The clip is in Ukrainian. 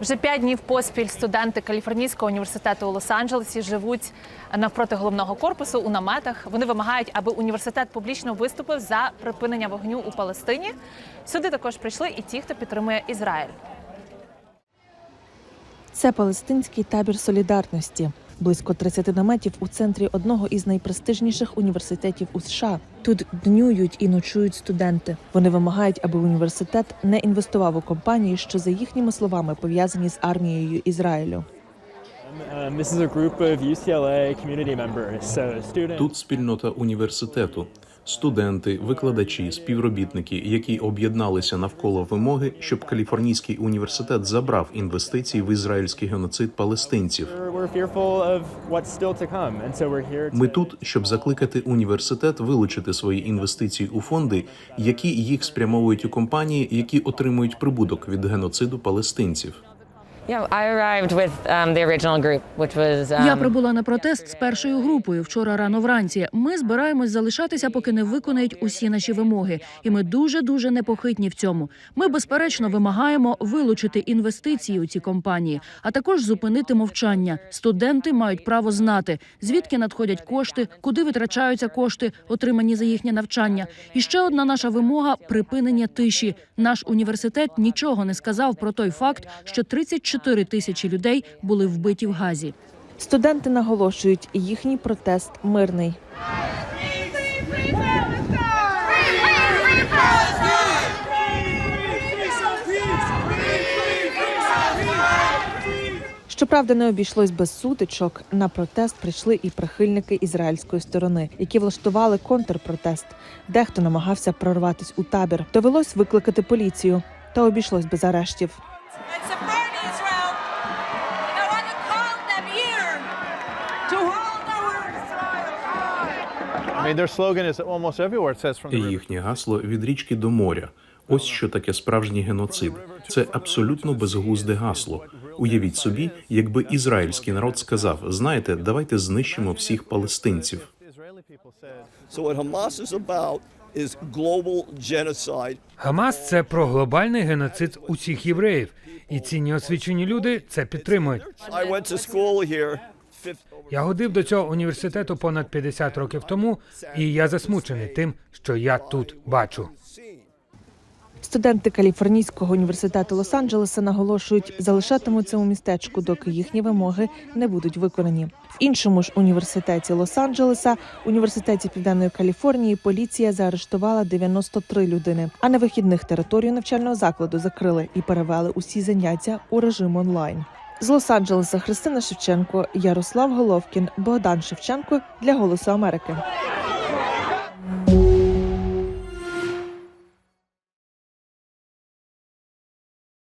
Вже п'ять днів поспіль студенти Каліфорнійського університету у Лос-Анджелесі живуть навпроти головного корпусу у наметах. Вони вимагають, аби університет публічно виступив за припинення вогню у Палестині. Сюди також прийшли і ті, хто підтримує Ізраїль. Це палестинський табір солідарності. Близько 30 наметів у центрі одного із найпрестижніших університетів у США. Тут днюють і ночують студенти. Вони вимагають, аби університет не інвестував у компанії, що за їхніми словами пов'язані з армією Ізраїлю. Um. Тут спільнота університету, студенти, викладачі, співробітники, які об'єдналися навколо вимоги, щоб Каліфорнійський університет забрав інвестиції в ізраїльський геноцид палестинців. Ми тут, щоб закликати університет вилучити свої інвестиції у фонди, які їх спрямовують у компанії, які отримують прибуток від геноциду палестинців. Я прибула на протест з першою групою вчора рано вранці. Ми збираємось залишатися, поки не виконають усі наші вимоги, і ми дуже дуже непохитні в цьому. Ми безперечно вимагаємо вилучити інвестиції у ці компанії, а також зупинити мовчання. Студенти мають право знати, звідки надходять кошти, куди витрачаються кошти, отримані за їхнє навчання. І ще одна наша вимога припинення тиші. Наш університет нічого не сказав про той факт, що 34 тисячі людей були вбиті в Газі. Студенти наголошують, їхній протест мирний. Щоправда, не обійшлось без сутичок. На протест прийшли і прихильники ізраїльської сторони, які влаштували контрпротест. Дехто намагався прорватись у табір. Довелось викликати поліцію, та обійшлось без арештів. River. Їхнє гасло від річки до моря. Ось що таке справжній геноцид. Це абсолютно безглузде гасло. Уявіть собі, якби ізраїльський народ сказав: знаєте, давайте знищимо всіх палестинців. Хамас це про глобальний геноцид усіх євреїв, і ці неосвічені люди це підтримують. Я ходив до цього університету понад 50 років тому, і я засмучений тим, що я тут бачу. Студенти Каліфорнійського університету Лос-Анджелеса наголошують, залишатимуться у містечку, доки їхні вимоги не будуть виконані. В іншому ж університеті Лос-Анджелеса, університеті Південної Каліфорнії, поліція заарештувала 93 людини. А на вихідних територію навчального закладу закрили і перевели усі заняття у режим онлайн. З Лос-Анджелеса Христина Шевченко, Ярослав Головкін, Богдан Шевченко для Голосу Америки.